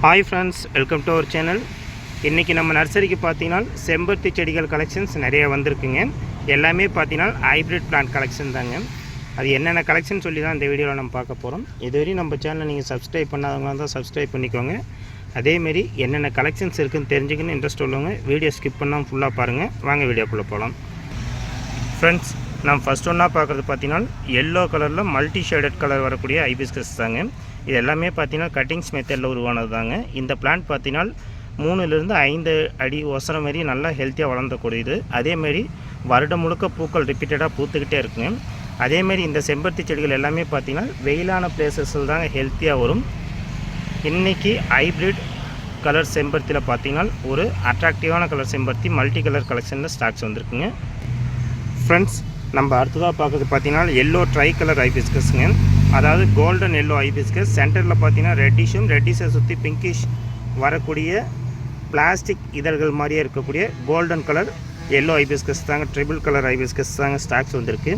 Hi friends welcome to our channel இன்றைக்கி நம்ம நர்சரிக்கு பார்த்தீங்கன்னா செம்பருத்தி செடிகள் கலெக்ஷன்ஸ் நிறைய வந்திருக்குங்க. எல்லாமே பார்த்தீங்கன்னா ஹைப்ரிட் பிளான்ட் கலெக்ஷன் தாங்க. அது என்னென்ன கலெக்ஷன் சொல்லி தான் இந்த வீடியோவில் நம்ம பார்க்க போகிறோம் இதுவரையும் நம்ம சேனலை நீங்கள் சப்ஸ்கிரைப் பண்ணாதவங்களா தான் சப்ஸ்கிரைப் பண்ணிக்கோங்க. அதேமாரி என்னென்ன கலெக்ஷன்ஸ் இருக்குதுன்னு தெரிஞ்சுக்கணும்னு இன்ட்ரெஸ்ட் உள்ளவங்க வீடியோ ஸ்கிப் பண்ணாமல் ஃபுல்லாக பாருங்கள் வாங்க வீடியோக்குள்ளே போகலாம் ஃப்ரெண்ட்ஸ் நம்ம ஃபஸ்ட் ஒன்றா பார்க்குறது பார்த்தீங்கன்னா எல்லோ கலரில் மல்டி ஷேடட் கலர் வரக்கூடிய ஐபிஸ்கஸ் தாங்க. இது எல்லாமே பார்த்தீங்கன்னா கட்டிங்ஸ் மெத்தடில் உருவானது தாங்க இந்த பிளான்ட் பார்த்தீங்கன்னா மூணுலேருந்து ஐந்து அடி ஒசரம் மாரி நல்லா ஹெல்த்தியாக வளர்ந்தக்கூடியது. அதேமாரி வருடம் முழுக்க பூக்கள் ரிப்பீட்டடாக பூத்துக்கிட்டே இருக்குங்க. அதேமாரி இந்த செம்பருத்தி செடிகள் எல்லாமே பார்த்தீங்கன்னா வெயிலான பிளேசஸில் தாங்க ஹெல்த்தியாக வரும். இன்றைக்கி ஹைப்ரிட் கலர் செம்பருத்தியில் பார்த்தீங்கன்னா ஒரு அட்ராக்டிவான கலர் செம்பருத்தி மல்டி கலர் கலெக்ஷனில் ஸ்டாக்ஸ் வந்திருக்குங்க. ஃப்ரெண்ட்ஸ் நம்ம அடுத்ததாக பார்க்குறது பார்த்தீங்கன்னா எல்லோ ட்ரை கலர் ஐபிஸ்கஸ்ங்க அதாவது கோல்டன் எல்லோ ஐபிஸ்கஸ் சென்டரில் பார்த்தீங்கன்னா ரெட்டிஷும் ரெட்டிஷை சுற்றி பிங்கிஷ் வரக்கூடிய பிளாஸ்டிக் இதழ்கள் மாதிரியே இருக்கக்கூடிய கோல்டன் கலர் எல்லோ ஐபிஸ்கஸ் தாங்க ட்ரிபிள் கலர் ஐபிஸ்கஸ் தாங்க ஸ்டாக்ஸ் வந்திருக்கு.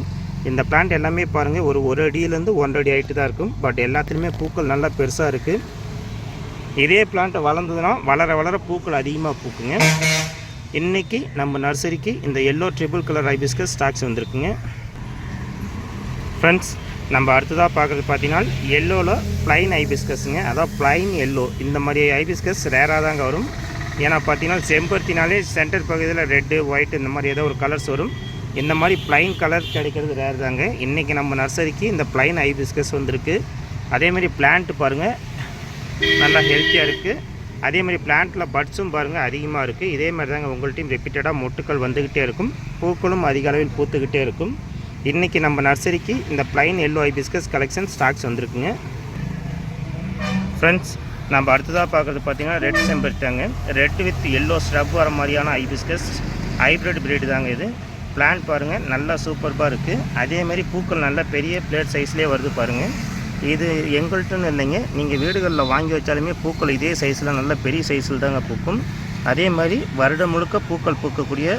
இந்த பிளான்ட் எல்லாமே பாருங்கள் ஒரு ஒரு அடியிலேருந்து ஒன்றரை அடி ஆகிட்டு தான் இருக்கும். பட் எல்லாத்துலேயுமே பூக்கள் நல்லா பெருசாக இருக்குது இதே பிளான்ட் வளர்ந்ததுன்னா வளர வளர பூக்கள் அதிகமாக பூக்குங்க. இன்றைக்கி நம்ம நர்சரிக்கு இந்த yellow triple colour hibiscus stocks வந்திருக்குங்க. ஃப்ரெண்ட்ஸ் நம்ம அடுத்ததாக பார்க்குறது பார்த்தீங்கன்னா எல்லோவில் ப்ளைன் ஐபிஸ்கஸுங்க அதாவது ப்ளைன் எல்லோ இந்த மாதிரி ஐபிஸ்கஸ் ரேராக தாங்க வரும். ஏன்னா பார்த்தீங்கன்னா செம்பருத்தினாலே சென்டர் பகுதியில் ரெட்டு ஒயிட் இந்த மாதிரி ஏதோ ஒரு கலர்ஸ் வரும். இந்த மாதிரி ப்ளைன் கலர் கிடைக்கிறது ரேர் தாங்க. இன்றைக்கி நம்ம நர்சரிக்கு இந்த ப்ளைன் ஐபிஸ்கஸ் வந்திருக்கு. அதேமாதிரி பிளான்ட் பாருங்கள் நல்லா ஹெல்த்தியாக இருக்குது அதே மாதிரி பிளான்ட்டில் பட்ஸும் பாருங்கள் அதிகமாக இருக்குது இதே மாதிரி தாங்க உங்கள்ட்டையும் ரிப்பீட்டடாக மொட்டுக்கள் வந்துக்கிட்டே இருக்கும். பூக்களும் அதிக அளவில் பூத்துக்கிட்டே இருக்கும். இன்றைக்கி நம்ம நர்சரிக்கு இந்த plain yellow hibiscus collection stocks வந்திருக்குங்க. ஃப்ரெண்ட்ஸ் நம்ம அடுத்ததாக பார்க்குறது பார்த்தீங்கன்னா ரெட் செம்பருத்தாங்க ரெட் வித் எல்லோ ஸ்ட்ரப் வர மாதிரியான ஐபிஸ்கஸ் ஹைப்ரிட் பிரீடு தாங்க இது. பிளான்ட் பாருங்கள் நல்லா சூப்பர்பாக இருக்குது அதே மாதிரி பூக்கள் நல்ல பெரிய பிளேட் சைஸ்லேயே வருது பாருங்கள் இது எங்கள்கிட்டன்னு இல்லைங்க. நீங்கள் வீடுகளில் வாங்கி வச்சாலுமே பூக்கள் இதே சைஸில் நல்ல பெரிய சைஸில் தாங்க பூக்கும். அதே மாதிரி வருடம் முழுக்க பூக்கள் பூக்கக்கூடிய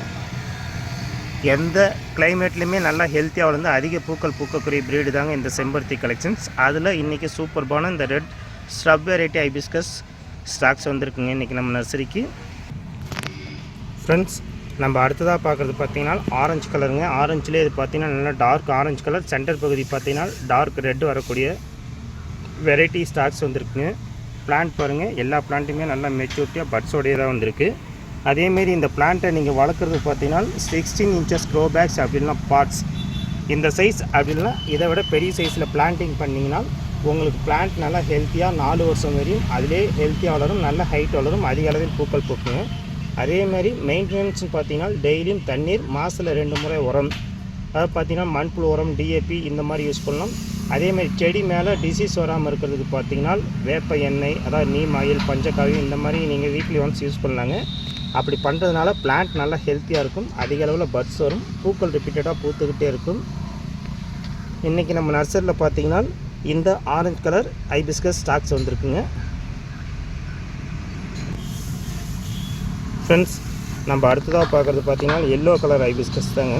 எந்த கிளைமேட்லேயுமே நல்லா ஹெல்த்தியாக வளர்ந்து அதிக பூக்கள் பூக்கக்கூடிய ப்ரீடு தாங்க இந்த செம்பருத்தி கலெக்ஷன்ஸ் அதில் இன்றைக்கி சூப்பர்பான இந்த red stripe variety hibiscus stocks வந்திருக்குங்க இன்றைக்கி நம்ம நர்சரிக்கு ஃப்ரெண்ட்ஸ் நம்ம அடுத்ததாக பார்க்குறது பார்த்திங்கன்னா ஆரஞ்சு கலருங்க ஆரஞ்சுலேயே இது பார்த்தீங்கன்னா நல்லா டார்க் ஆரஞ்சு கலர் சென்டர் பகுதி பார்த்திங்கன்னா டார்க் ரெட் வரக்கூடிய வெரைட்டி ஸ்டாக்ஸ் வந்திருக்குங்க. பிளான்ட் பாருங்கள் எல்லா பிளான்ட்டுமே நல்லா மெச்சூரிட்டியாக பட்ஸோடையே தான் வந்திருக்கு. அதேமாரி இந்த பிளான்ட்டை நீங்கள் வளர்க்குறது பார்த்தீங்கன்னா சிக்ஸ்டீன் இன்ச்சஸ் க்ரோ பேக்ஸ் அப்படின்னா பார்ட்ஸ் இந்த சைஸ் அப்படின்னா இதை விட பெரிய சைஸில் பிளான்டிங் பண்ணிங்கன்னா உங்களுக்கு பிளான்ட் நல்லா ஹெல்த்தியாக நாலு வருஷம் வரையும் அதிலே ஹெல்த்தியாக வளரும் நல்ல ஹைட் வளரும் அதிக அளவில் பூக்கள் பூக்கும். அதேமாதிரி மெயின்டெனன்ஸ்னு பார்த்தீங்கன்னா டெய்லியும் தண்ணீர் மாதத்தில் ரெண்டு முறை உரம். அதாவது பார்த்தீங்கன்னா மண்புழு உரம் டிஏபி இந்த மாதிரி யூஸ் பண்ணலாம். அதேமாதிரி செடி மேலே டிசீஸ் வராமல் இருக்கிறதுக்கு பார்த்தீங்கன்னா வேப்ப எண்ணெய் அதாவது நீம் ஆயில் பஞ்சகாவி இந்த மாதிரி நீங்கள் வீக்லி ஒன்ஸ் யூஸ் பண்ணலாங்க. அப்படி பண்ணுறதுனால பிளான்ட் நல்லா ஹெல்த்தியாக இருக்கும். அதிக அளவில் பட்ஸ் வரும். பூக்கள் ரிப்பீட்டடாக பூத்துக்கிட்டே இருக்கும். இன்றைக்கி நம்ம நர்சரியில் பார்த்தீங்கன்னா இந்த ஆரஞ்சு கலர் ஐபிஸ்கஸ் ஸ்டாக்ஸ் வந்திருக்குங்க. ஃப்ரெண்ட்ஸ் நம்ம அடுத்ததாக பார்க்குறது பார்த்தீங்கன்னா எல்லோ கலர் ஐபிஸ்கஸ் தாங்க.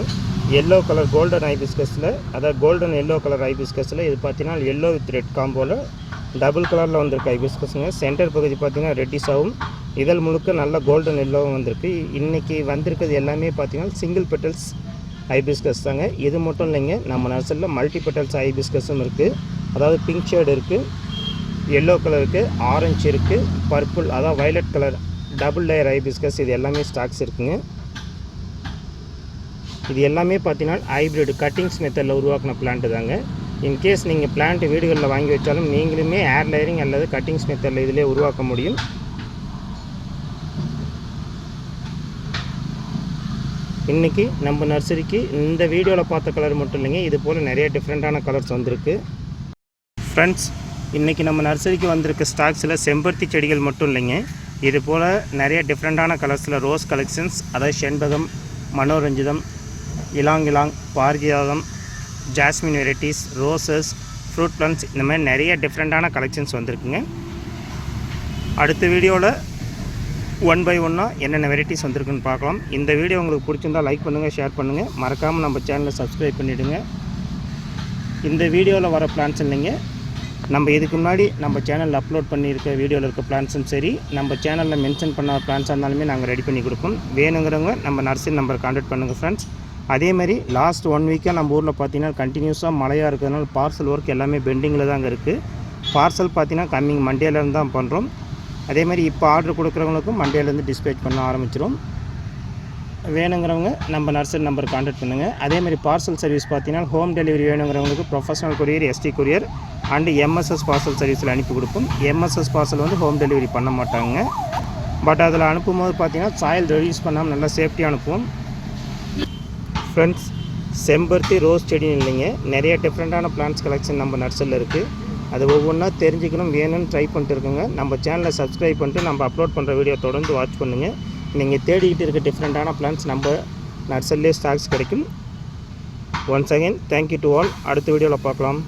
எல்லோ கலர் கோல்டன் ஐபிஸ்கஸில் அதாவது கோல்டன் எல்லோ கலர் ஐபிஸ்கஸில் இது பார்த்தீங்கன்னா எல்லோ வித் ரெட் காம்போவில் டபுள் கலரில் வந்திருக்கு ஐபிஸ்கஸுங்க சென்டர் பகுதி பார்த்தீங்கன்னா ரெட்டிஸாகவும் இதழ் முழுக்க நல்ல கோல்டன் எல்லோவும் வந்திருக்கு. இன்றைக்கி வந்திருக்கிறது எல்லாமே பார்த்தீங்கன்னா சிங்கிள் பெட்டல்ஸ் ஐபிஸ்கஸ் தாங்க. இது மட்டும் இல்லைங்க நம்ம நர்சரியில் மல்டி பெட்டல்ஸ் ஐபிஸ்கஸும் இருக்குது அதாவது பிங்க் ஷேடு இருக்குது எல்லோ கலர் இருக்குது ஆரஞ்சு இருக்குது பர்பிள் அதாவது violet colour double layer hibiscus இது எல்லாமே ஸ்டாக்ஸ் இருக்குங்க. இது எல்லாமே பார்த்தீங்கன்னா ஹைப்ரிட் கட்டிங்ஸ் மெத்தடில் உருவாக்கின பிளான்ட்டு தாங்க. இன்கேஸ் நீங்கள் பிளான்ட் வீடுகளில் வாங்கி வச்சாலும் நீங்களுமே ஏர் லேயரிங் அல்லது கட்டிங்ஸ் மெத்தடில் இதிலே உருவாக்க முடியும். இன்றைக்கி நம்ம நர்சரிக்கு இந்த வீடியோவில் பார்த்த கலர் மட்டும் இல்லைங்க. இது போல் நிறைய டிஃப்ரெண்ட்டான கலர்ஸ் வந்திருக்கு. ஃப்ரெண்ட்ஸ் இன்றைக்கி நம்ம நர்சரிக்கு வந்திருக்க ஸ்டாக்ஸில் செம்பருத்தி செடிகள் மட்டும் இல்லைங்க. இது போல் நிறைய டிஃப்ரெண்ட்டான கலர்ஸில் ரோஸ் கலெக்ஷன்ஸ் அதாவது செண்பகம் மனோரஞ்சிதம் இலாங் இலாங் பாரிஜாதம் jasmine varieties roses fruit plants இந்த மாதிரி நிறைய டிஃப்ரெண்ட்டான கலெக்ஷன்ஸ் வந்திருக்குங்க. அடுத்த வீடியோவில் ஒன் பை ஒன்னாக என்னென்ன வெரைட்டிஸ் வந்திருக்குன்னு பார்க்கலாம். இந்த வீடியோ உங்களுக்கு பிடிச்சிருந்தால் லைக் பண்ணுங்கள் ஷேர் பண்ணுங்கள் மறக்காமல் நம்ம சேனலை சப்ஸ்கிரைப் பண்ணிவிடுங்க இந்த வீடியோவில் வர பிளான்ஸ் இல்லைங்க. நம்ம இதுக்கு முன்னாடி நம்ம சேனலில் அப்லோட் பண்ணியிருக்க வீடியோவில் இருக்க பிளான்ஸும் சரி. நம்ம சேனலில் மென்ஷன் பண்ண பிளான்ஸாக இருந்தாலுமே நாங்கள் ரெடி பண்ணி கொடுப்போம். வேணுங்கிறவங்க நம்ம நர்சரி நம்பர் கான்டாக்ட் பண்ணுங்கள் ஃப்ரெண்ட்ஸ் அதே மாதிரி லாஸ்ட் ஒன் வீக்காக நம்ம ஊரில் பார்த்தீங்கன்னா கண்டினியூஸாக மழையாக இருக்கிறதுனால பார்சல் ஒர்க் எல்லாமே பெண்டிங்கில் தாங்க இருக்குது பார்சல் பார்த்தீங்கன்னா கம்மிங் மண்டேலேருந்து தான் பண்ணுறோம் அதே மாதிரி இப்போ ஆர்டர் கொடுக்குறவங்களுக்கும் மண்டேலேருந்து டிஸ்பேச் பண்ண ஆரம்பிச்சிடும் வேணுங்கிறவங்க நம்ம நர்சரி நம்பர் கான்டாக்ட் பண்ணுங்கள் அதே மாதிரி பார்சல் சர்வீஸ் பார்த்தீங்கன்னா home delivery வேணுங்கிறவங்களுக்கு professional courier ST courier and MSS parcel சர்வீஸில் அனுப்பி கொடுப்போம். எம்எஸ்எஸ் பார்சல் வந்து ஹோம் டெலிவரி பண்ண மாட்டாங்க. பட் அதில் அனுப்பும்போது பார்த்தீங்கன்னா சாயில் ரிலீஸ் பண்ணாமல் நல்லா சேஃப்டியாக அனுப்புவோம். ஃப்ரெண்ட்ஸ் செம்பருத்தி ரோஸ் செடி இல்லைங்க. நிறைய டிஃப்ரெண்ட்டான பிளான்ஸ் கலெக்ஷன் நம்ம நர்சரியில் இருக்குது அது ஒவ்வொன்றா தெரிஞ்சுக்கணும் வேணும்னு ட்ரை பண்ணிட்டு இருக்குங்க. நம்ம சேனலை சப்ஸ்கிரைப் பண்ணிட்டு நம்ம அப்லோட் பண்ணுற வீடியோ தொடர்ந்து வாட்ச் பண்ணுங்கள் நீங்கள் தேடிக்கிட்டு இருக்க டிஃப்ரெண்ட்டான பிளான்ஸ் நம்ம நர்சரிலே ஸ்டாக்ஸ் கிடைக்கும். Once again thank you to all அடுத்த வீடியோவில் பார்க்கலாம்.